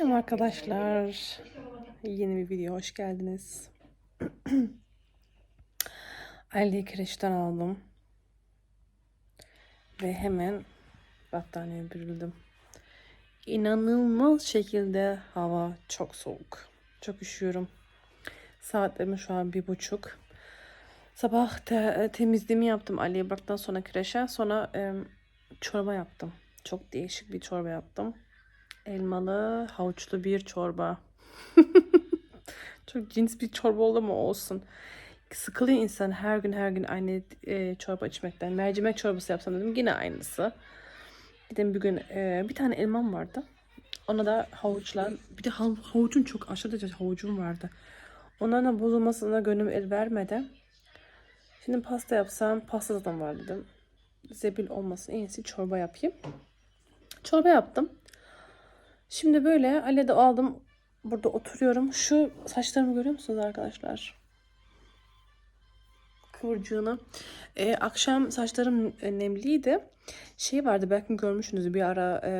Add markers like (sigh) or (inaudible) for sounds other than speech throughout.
Selam arkadaşlar. Yeni bir video hoş geldiniz. (clears throat) Ali'yi kreşten aldım. Ve hemen battaniyeye bürüldüm. İnanılmaz şekilde hava çok soğuk. Çok üşüyorum. Saatlerimi şu an bir buçuk. Sabah te- temizliğimi yaptım Ali'yi bıraktıktan sonra kreşe. Sonra em, çorba yaptım. Çok değişik bir çorba yaptım. Elmalı, havuçlu bir çorba. Çok cins bir çorba oldu mu olsun. Sıkılıyor insan her gün her gün aynı e, çorba içmekten. Mercimek çorbası yapsam dedim yine aynısı. Dedim bir gün e, bir tane elmam vardı. Ona da havuçla bir de hav- havucun çok aşırı derece havucum vardı. Onların bozulmasına gönlüm el vermedi. Şimdi pasta yapsam pasta zaten var dedim. Zebil olmasın en iyisi çorba yapayım. Çorba yaptım. Şimdi böyle Ale de aldım. Burada oturuyorum. Şu saçlarımı görüyor musunuz arkadaşlar? Kıvırcığını. Ee, akşam saçlarım e, nemliydi. Şey vardı belki görmüşsünüz bir ara e,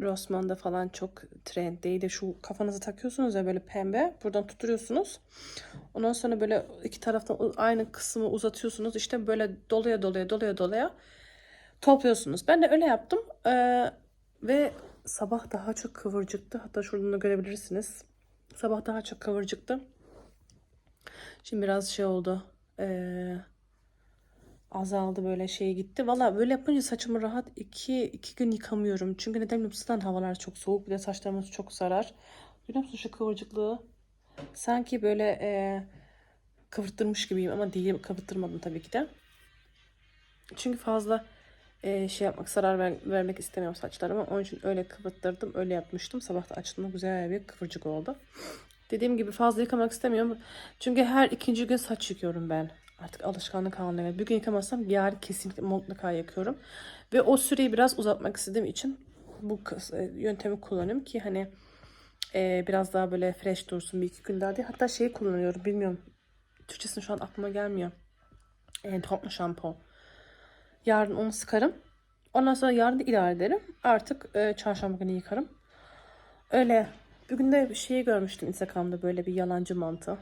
Rossmann'da falan çok trenddeydi. Şu kafanıza takıyorsunuz ya böyle pembe. Buradan tutuyorsunuz. Ondan sonra böyle iki taraftan aynı kısmı uzatıyorsunuz. İşte böyle dolaya dolaya dolaya dolaya topluyorsunuz. Ben de öyle yaptım. Ee, ve sabah daha çok kıvırcıktı. Hatta şuradan da görebilirsiniz. Sabah daha çok kıvırcıktı. Şimdi biraz şey oldu. Ee, azaldı böyle şey gitti. Valla böyle yapınca saçımı rahat iki, iki gün yıkamıyorum. Çünkü neden bilmiyorum havalar çok soğuk. Bir de saçlarımız çok sarar. Biliyor musun şu kıvırcıklığı? Sanki böyle e, kıvırttırmış gibiyim ama değilim. Kıvırttırmadım tabii ki de. Çünkü fazla e, şey yapmak, zarar ver- vermek istemiyorum saçlarıma. Onun için öyle kıvırttırdım, öyle yapmıştım. Sabah da açtığımda güzel bir kıvırcık oldu. Dediğim gibi fazla yıkamak istemiyorum. Çünkü her ikinci gün saç yıkıyorum ben. Artık alışkanlık haline geldi. Bir gün yıkamazsam yarın kesinlikle mutlaka yıkıyorum. Ve o süreyi biraz uzatmak istediğim için bu e, yöntemi kullanıyorum ki hani e, biraz daha böyle fresh dursun bir iki gün daha diye. Hatta şeyi kullanıyorum bilmiyorum. Türkçesini şu an aklıma gelmiyor. E, toplu şampuan. Yarın onu sıkarım. Ondan sonra yarın da idare ederim. Artık e, çarşamba günü yıkarım. Öyle. Bugün de bir şey görmüştüm Instagram'da böyle bir yalancı mantı.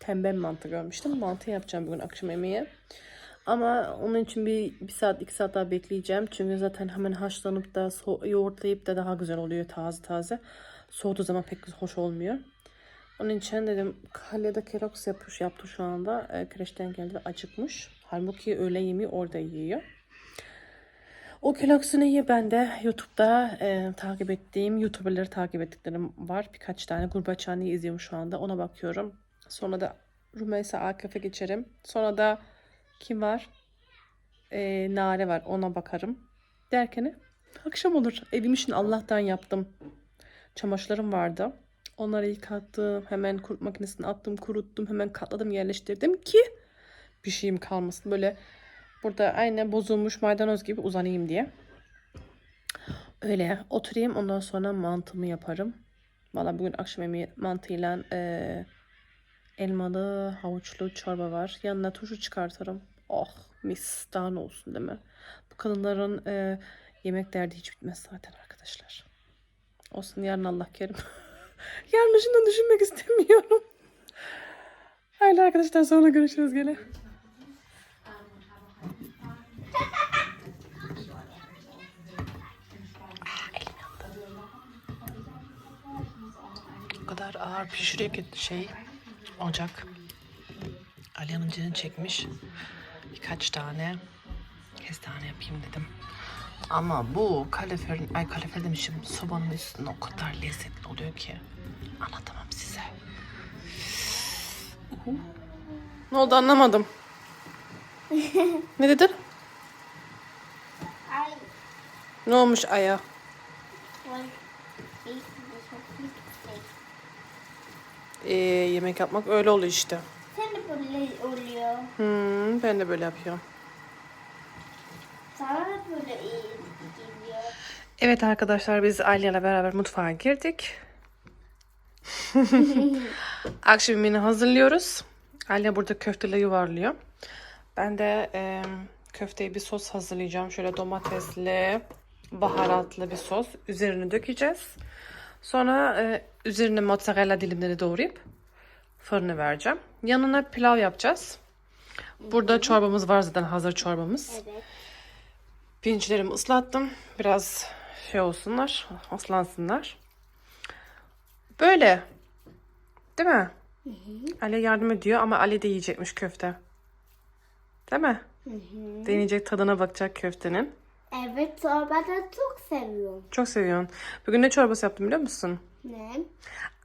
Tembel mantı görmüştüm. Mantı yapacağım bugün akşam yemeği. Ama onun için bir, bir saat iki saat daha bekleyeceğim. Çünkü zaten hemen haşlanıp da so- yoğurtlayıp da daha güzel oluyor taze taze. Soğuduğu zaman pek hoş olmuyor. Onun için dedim Kalya'da keroks yapmış, yaptı şu anda. E, kreşten geldi ve acıkmış. Halbuki öğle yemeği orada yiyor. O keloksunu ye ben de YouTube'da e, takip ettiğim YouTuber'ları takip ettiklerim var. Birkaç tane Gurbaçhane'yi izliyorum şu anda. Ona bakıyorum. Sonra da Rümeysa Akif'e geçerim. Sonra da kim var? E, Nare var. Ona bakarım. Derken akşam olur. Evim için Allah'tan yaptım. Çamaşırlarım vardı. Onları yıkattım. Hemen kurut makinesine attım, kuruttum. Hemen katladım, yerleştirdim ki bir şeyim kalmasın. Böyle burada aynı bozulmuş maydanoz gibi uzanayım diye. Öyle oturayım ondan sonra mantımı yaparım. Valla bugün akşam yemeği mantıyla eee, elmalı havuçlu çorba var. Yanına turşu çıkartırım. Oh mis daha ne olsun değil mi? Bu kadınların eee, yemek derdi hiç bitmez zaten arkadaşlar. Olsun yarın Allah kerim. (laughs) şunu düşünmek istemiyorum. Haydi arkadaşlar sonra görüşürüz gene. O kadar ağır pişiriyor ki şey ocak. Aliyan'ın canını çekmiş. Birkaç tane kestane yapayım dedim. Ama bu kaleferin, ay kalefer demişim sobanın üstünde o kadar lezzetli oluyor ki. Anlatamam size. Ne oldu anlamadım. (laughs) ne dedin? Ay, Ne olmuş aya? Ee, yemek yapmak öyle oluyor işte. Sen de böyle oluyor. Hmm, ben de böyle yapıyorum. Sana da böyle iyi. Evet arkadaşlar biz Alya'yla beraber mutfağa girdik. (laughs) Akşam yemeğini hazırlıyoruz. Alya burada köfteyle yuvarlıyor. Ben de e, köfteye bir sos hazırlayacağım. Şöyle domatesli, baharatlı bir sos. Üzerine dökeceğiz. Sonra e, üzerine mozzarella dilimleri doğrayıp fırına vereceğim. Yanına pilav yapacağız. Burada çorbamız var zaten hazır çorbamız. Evet. Pirinçlerimi ıslattım. Biraz şey olsunlar, aslansınlar. Böyle. Değil mi? Ali yardım ediyor ama Ali de yiyecekmiş köfte. Değil mi? Deneyecek tadına bakacak köftenin. Evet çorba da çok seviyorum. Çok seviyorsun. Bugün ne çorbası yaptım biliyor musun? Ne?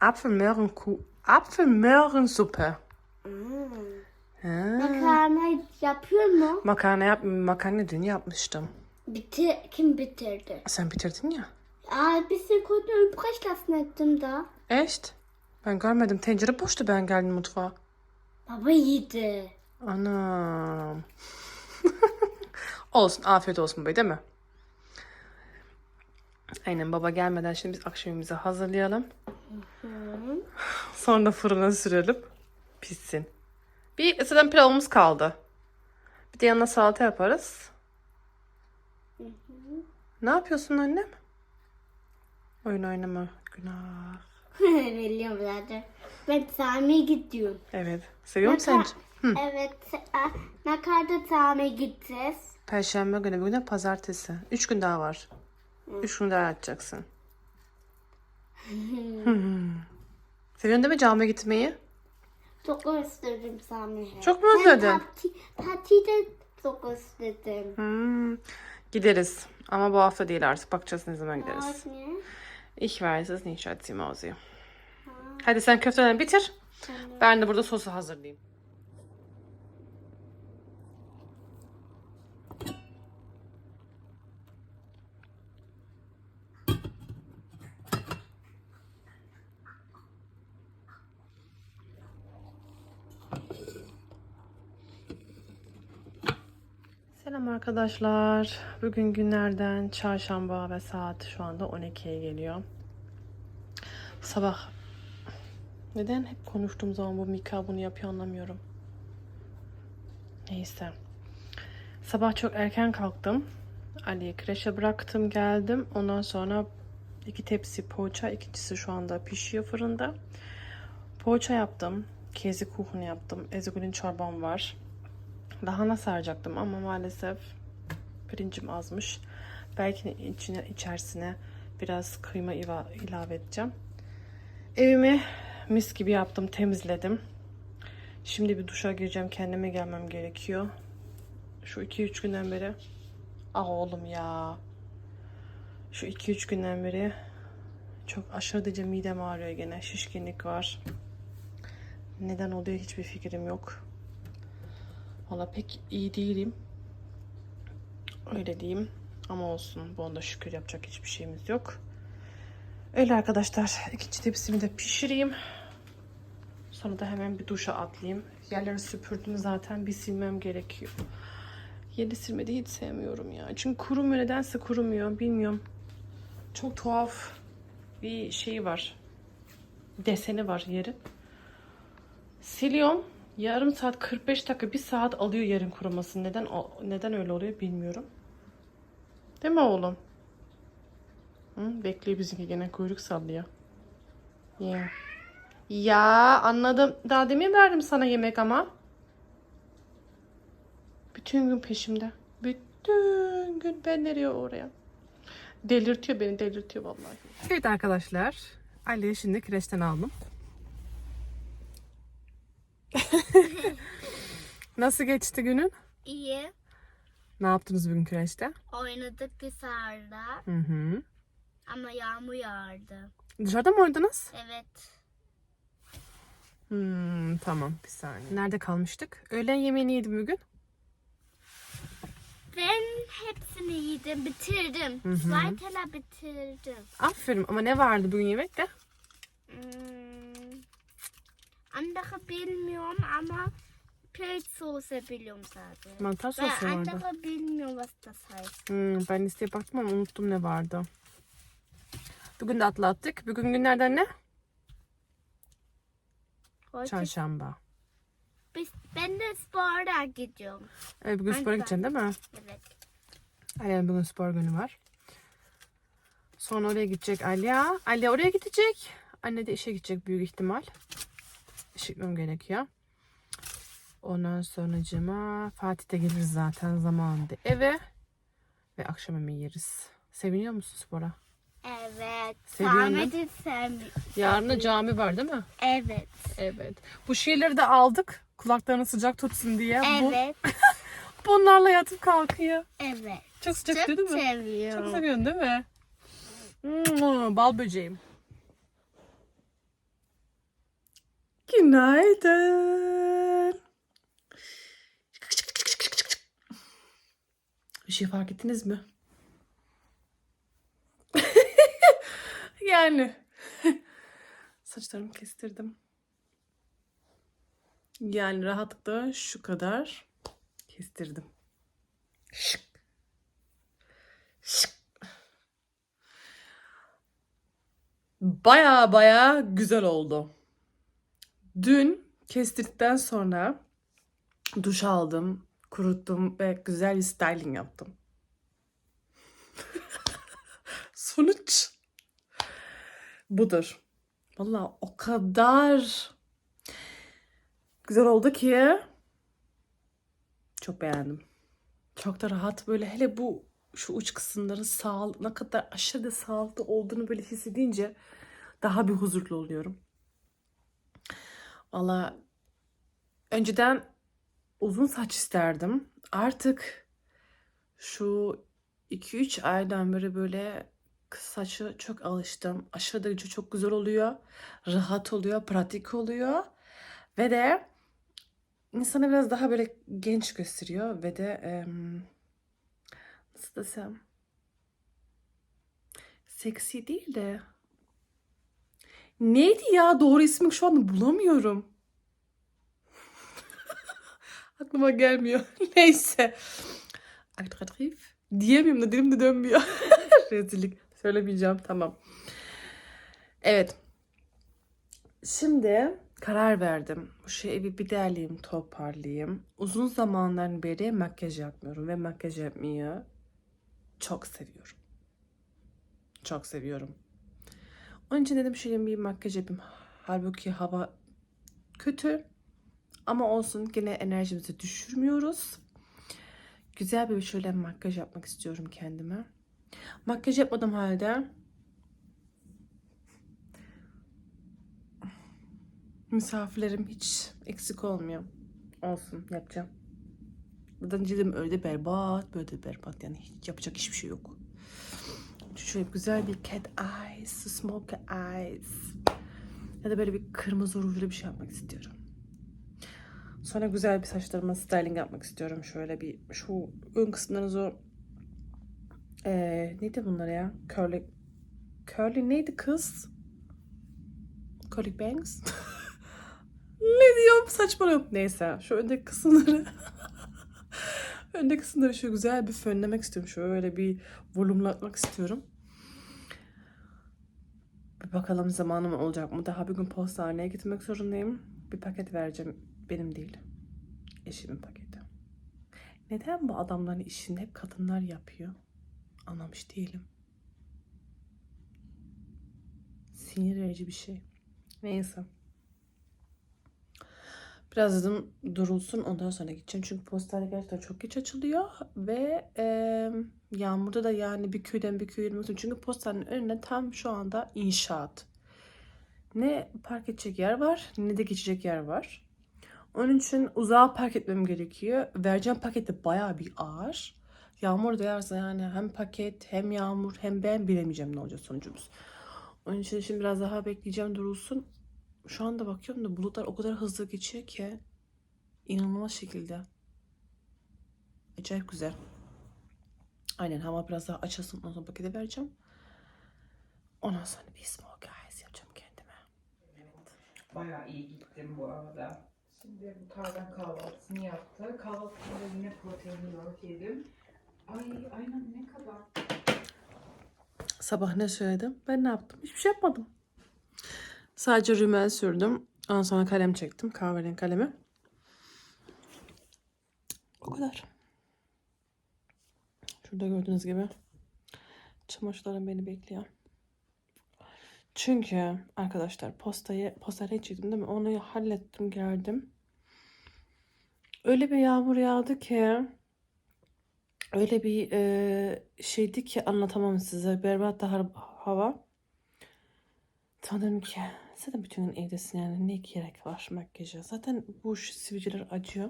Apfelmöhrenku Apfelmöhrensuppe. Hmm. Ha. Makarna yapıyor mu? Makarna yap makarna dün yapmıştım. Bitir, kim bitirdi? Sen bitirdin ya. Aa, bisschen konnte übrig lassen ettim da. Echt? Ben görmedim. Tencere boştu ben geldim mutfağa. Baba yedi. Anam. (laughs) olsun. Afiyet olsun bey değil mi? Aynen baba gelmeden şimdi biz akşamımızı hazırlayalım. Sonra fırına sürelim. Pişsin. Bir zaten pilavımız kaldı. Bir de yanına salata yaparız. Ne yapıyorsun annem? Oyun oynama. Günah. (laughs) Biliyorum zaten. Ben Sami'ye gidiyorum. Evet. Seviyor musun sen? Evet. e, Ne kadar Sami'ye gideceğiz? Perşembe günü, bugün de pazartesi. Üç gün daha var. Üç gün daha yatacaksın. (laughs) Hmm. Seviyorsun değil mi camiye gitmeyi? Çok özledim Sami'yi. Çok mu özledin? Ben Tati, Tati de çok özledim. Hmm. Gideriz. Ama bu hafta değil artık. Bakacağız ne zaman gideriz. Ich weiß es nicht, Schatzi Mausi. Hadi sen köftelerini bitir. Ben de burada sosu hazırlayayım. Selam arkadaşlar. Bugün günlerden çarşamba ve saat şu anda 12'ye geliyor. Sabah neden hep konuştuğum zaman bu Mika bunu yapıyor anlamıyorum. Neyse. Sabah çok erken kalktım. Ali'yi kreşe bıraktım geldim. Ondan sonra iki tepsi poğaça. ikincisi şu anda pişiyor fırında. Poğaça yaptım. Kezi kuhunu yaptım. Ezgül'ün çorbam var. Lahana saracaktım ama maalesef pirincim azmış. Belki içine içerisine biraz kıyma ilave edeceğim. Evimi mis gibi yaptım, temizledim. Şimdi bir duşa gireceğim, kendime gelmem gerekiyor. Şu 2-3 günden beri. Ah oğlum ya. Şu 2-3 günden beri çok aşırı derece midem ağrıyor gene. Şişkinlik var. Neden oluyor hiçbir fikrim yok. Valla pek iyi değilim. Öyle diyeyim. Ama olsun. Bu onda şükür yapacak hiçbir şeyimiz yok. Öyle arkadaşlar. İkinci tepsimi de pişireyim. Sonra da hemen bir duşa atlayayım. Yerleri süpürdüm zaten. Bir silmem gerekiyor. Yeri silmeyi hiç sevmiyorum ya. Çünkü kurumuyor. Nedense kurumuyor. Bilmiyorum. Çok tuhaf bir şey var. Deseni var yerin. Siliyorum. Yarım saat 45 dakika bir saat alıyor yerin kuruması. Neden neden öyle oluyor bilmiyorum. Değil mi oğlum? Hı, bekliyor bizimki gene kuyruk sallıyor. Ya. Ya anladım. Daha demin verdim sana yemek ama. Bütün gün peşimde. Bütün gün ben nereye oraya. Delirtiyor beni delirtiyor vallahi. Evet arkadaşlar. Ali'yi şimdi kreşten aldım. (laughs) Nasıl geçti günün? İyi. Ne yaptınız bugün kreşte? Oynadık dışarıda Hı hı. ama yağmur yağardı. Dışarıda mı oynadınız? Evet. Hmm, tamam bir saniye. Nerede kalmıştık? Öğlen yemeğini yedim bugün. Ben hepsini yedim, bitirdim. Hı hı. Teller bitirdim. Aferin ama ne vardı bugün yemekte? Hmm. Andere bilmiyorum ama Pilzsoße biliyorum sadece. Mantar sosu vardı. andere bilmiyorum was das heißt. Hmm, ben listeye baktım ama unuttum ne vardı. Bugün de atlattık. Bugün günlerden ne? Heute Çarşamba. bis, ben de spora gidiyorum. Evet, bugün spora Ben- gideceksin değil mi? Evet. Aynen bugün spor günü var. Sonra oraya gidecek Alya. Alya oraya gidecek. Anne de işe gidecek büyük ihtimal. Gitmem gerekiyor. Ondan sonracıma Fatih de gelir zaten zamanında eve. Ve akşam yemeği yeriz. Seviniyor musun spora? Evet. Seviyorum. Yarın cami var değil mi? Evet. Evet. Bu şeyleri de aldık. Kulaklarını sıcak tutsun diye. Bu, Evet. (laughs) bunlarla yatıp kalkıyor. Evet. Çok sıcak Çok değil mi? seviyorum. Çok seviyorsun değil mi? Hmm, bal böceğim. Günaydın. Bir şey fark ettiniz mi? (laughs) yani. Saçlarımı kestirdim. Yani rahatlıkla şu kadar kestirdim. Şık. Şık. Baya baya güzel oldu. Dün kestirdikten sonra duş aldım, kuruttum ve güzel bir styling yaptım. (laughs) Sonuç budur. Vallahi o kadar güzel oldu ki çok beğendim. Çok da rahat böyle hele bu şu uç kısımların sağ ne kadar aşırı sağlıklı olduğunu böyle hissedince daha bir huzurlu oluyorum. Valla önceden uzun saç isterdim. Artık şu 2-3 aydan beri böyle kısa saçı çok alıştım. Aşırı derece çok güzel oluyor. Rahat oluyor, pratik oluyor. Ve de insanı biraz daha böyle genç gösteriyor ve de em, nasıl desem seksi değil de neydi ya doğru ismi şu anda bulamıyorum. (laughs) Aklıma gelmiyor. (laughs) Neyse. Atraktif. Diyemiyorum da dilim de dönmüyor. (laughs) Rezillik. Söylemeyeceğim. Tamam. Evet. Şimdi karar verdim. Bu şeyi bir derleyeyim, toparlayayım. Uzun zamandan beri makyaj yapmıyorum ve makyaj yapmayı çok seviyorum. Çok seviyorum. Onun için dedim şöyle bir makyaj yapayım. Halbuki hava kötü. Ama olsun gene enerjimizi düşürmüyoruz. Güzel bir şöyle makyaj yapmak istiyorum kendime. Makyaj yapmadığım halde misafirlerim hiç eksik olmuyor. Olsun yapacağım. Zaten cildim öyle berbat, böyle berbat. Yani hiç yapacak hiçbir şey yok. Şöyle güzel bir cat eyes, smoky eyes. Ya da böyle bir kırmızı rujlu bir şey yapmak istiyorum. Sonra güzel bir saçlarıma styling yapmak istiyorum. Şöyle bir şu ön kısımlarını zor ee, neydi bunlar ya? Curly Curly neydi kız? Curly bangs. (laughs) ne diyorum saçmalıyorum. Neyse şu öndeki kısımları (laughs) öndeki kısımları şu güzel bir fönlemek istiyorum. Şöyle bir volümlatmak istiyorum. Bir bakalım zamanım olacak mı? Daha bir gün postaneye gitmek zorundayım. Bir paket vereceğim. Benim değil. Eşimin paketi. Neden bu adamların işini hep kadınlar yapıyor? Anlamış değilim. Sinir verici bir şey. Neyse. Biraz dedim durulsun ondan sonra gideceğim. Çünkü postane gerçekten çok geç açılıyor. Ve e, yağmurda da yani bir köyden bir köye yürümek Çünkü postanenin önüne tam şu anda inşaat. Ne park edecek yer var ne de geçecek yer var. Onun için uzağa park etmem gerekiyor. Vereceğim paket de bayağı bir ağır. Yağmur yağarsa yani hem paket hem yağmur hem ben bilemeyeceğim ne olacak sonucumuz. Onun için şimdi biraz daha bekleyeceğim durulsun. Şu anda bakıyorum da bulutlar o kadar hızlı geçiyor ki inanılmaz şekilde. Acayip güzel. Aynen hava biraz daha açılsın ondan sonra paketi vereceğim. Ondan sonra bir smoke eyes yapacağım kendime. Bayağı iyi gittim bu arada. Şimdi bu Tarkan kahvaltısını yaptı. Kahvaltısında yine proteinli yoğurt yedim. Ay aynen ne kadar. Sabah ne söyledim? Ben ne yaptım? Hiçbir şey yapmadım. Sadece rümel sürdüm. Ondan sonra kalem çektim. Kahverengi kalemi. O kadar. Şurada gördüğünüz gibi Çamaşırlarım beni bekliyor. Çünkü arkadaşlar postayı postaya çektim değil mi? Onu hallettim geldim. Öyle bir yağmur yağdı ki öyle bir e, şeydi ki anlatamam size. Berbat da hava. Dedim ki zaten bütün gün evdesin yani ne gerek var makyaja. Zaten bu şu sivilceler acıyor.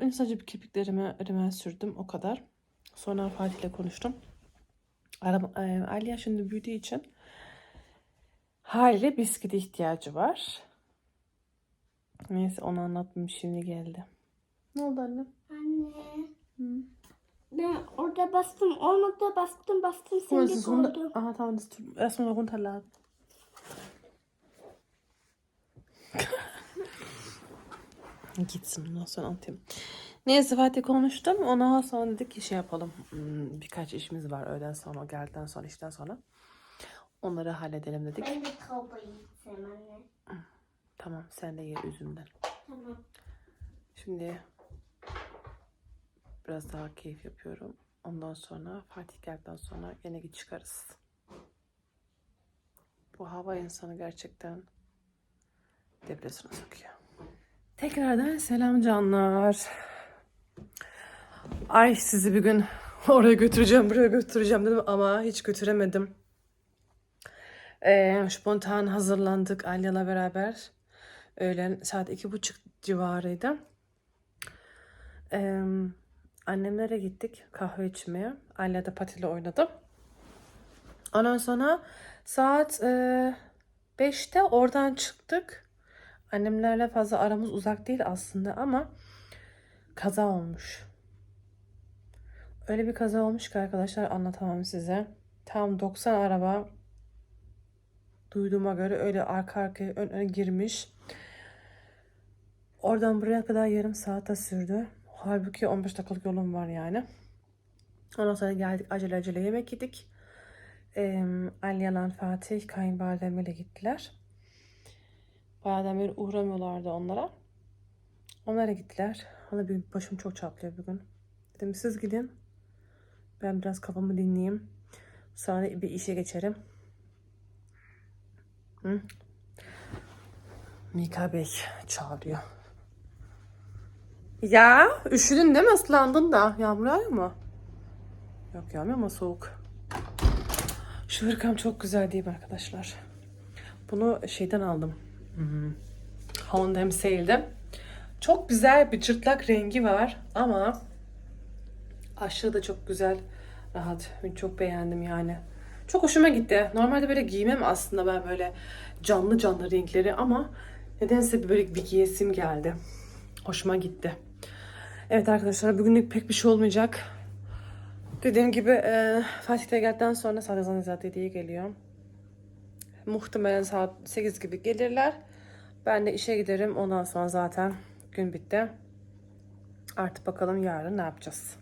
Yüzden sadece bir kirpiklerime rimel sürdüm o kadar. Sonra Fatih'le konuştum. Araba, e, Ali yaşında büyüdüğü için haliyle bisküvi ihtiyacı var. Neyse onu anlatmam şimdi geldi. Ne oldu anne? Anne. Hı. Ben orada bastım. Olmadı bastım bastım. Şimdi runter. oldu. Aha tamam das tut erstmal runterladen. Gitsin ondan sonra anlatayım. Neyse Fatih konuştum. Ondan sonra dedik ki şey yapalım. Hmm, Birkaç işimiz var öğleden sonra, geldikten sonra, işten sonra. Onları halledelim dedik. Ben de kovboy gideceğim anne. Tamam sen de ye üzümden. Tamam. Şimdi biraz daha keyif yapıyorum. Ondan sonra Fatih geldikten sonra yine git çıkarız. Bu hava insanı gerçekten depresyona sokuyor. Tekrardan selam canlar. Ay sizi bir gün oraya götüreceğim, buraya götüreceğim dedim ama hiç götüremedim. Ee, spontan hazırlandık Alya'la beraber. Öğlen saat iki buçuk civarıydı. Ee, annemlere gittik kahve içmeye. Alya da patile oynadı. Ondan sonra saat e, 5'te oradan çıktık. Annemlerle fazla aramız uzak değil aslında ama kaza olmuş. Öyle bir kaza olmuş ki arkadaşlar anlatamam size. Tam 90 araba duyduğuma göre öyle arka arkaya ön öne girmiş. Oradan buraya kadar yarım saate sürdü. Halbuki 15 dakikalık yolum var yani. Ondan sonra geldik acele acele yemek yedik. Ee, Alyalan Fatih kayınvalidemle gittiler. Bayağıdan beri uğramıyorlardı onlara. Onlara gittiler. Valla bir başım çok çatlıyor bugün. Dedim siz gidin. Ben biraz kafamı dinleyeyim. Sonra bir işe geçerim. Hı? Mika Bey çağırıyor. Ya üşüdün değil mi? Islandın da. Yağmur yağıyor mu? Yok yağmıyor ama soğuk. Şu hırkam çok güzel değil mi arkadaşlar? Bunu şeyden aldım. Hmm. H&M Sale'de. Çok güzel bir cırtlak rengi var ama aşağı da çok güzel, rahat. Çok beğendim yani. Çok hoşuma gitti. Normalde böyle giymem aslında ben böyle canlı canlı renkleri ama nedense böyle bir giyesim geldi. Hoşuma gitti. Evet arkadaşlar bugünlük pek bir şey olmayacak. Dediğim gibi e, Fatih'te geldikten sonra Zanizade diye geliyor. Muhtemelen saat 8 gibi gelirler. Ben de işe giderim. Ondan sonra zaten gün bitti. Artık bakalım yarın ne yapacağız.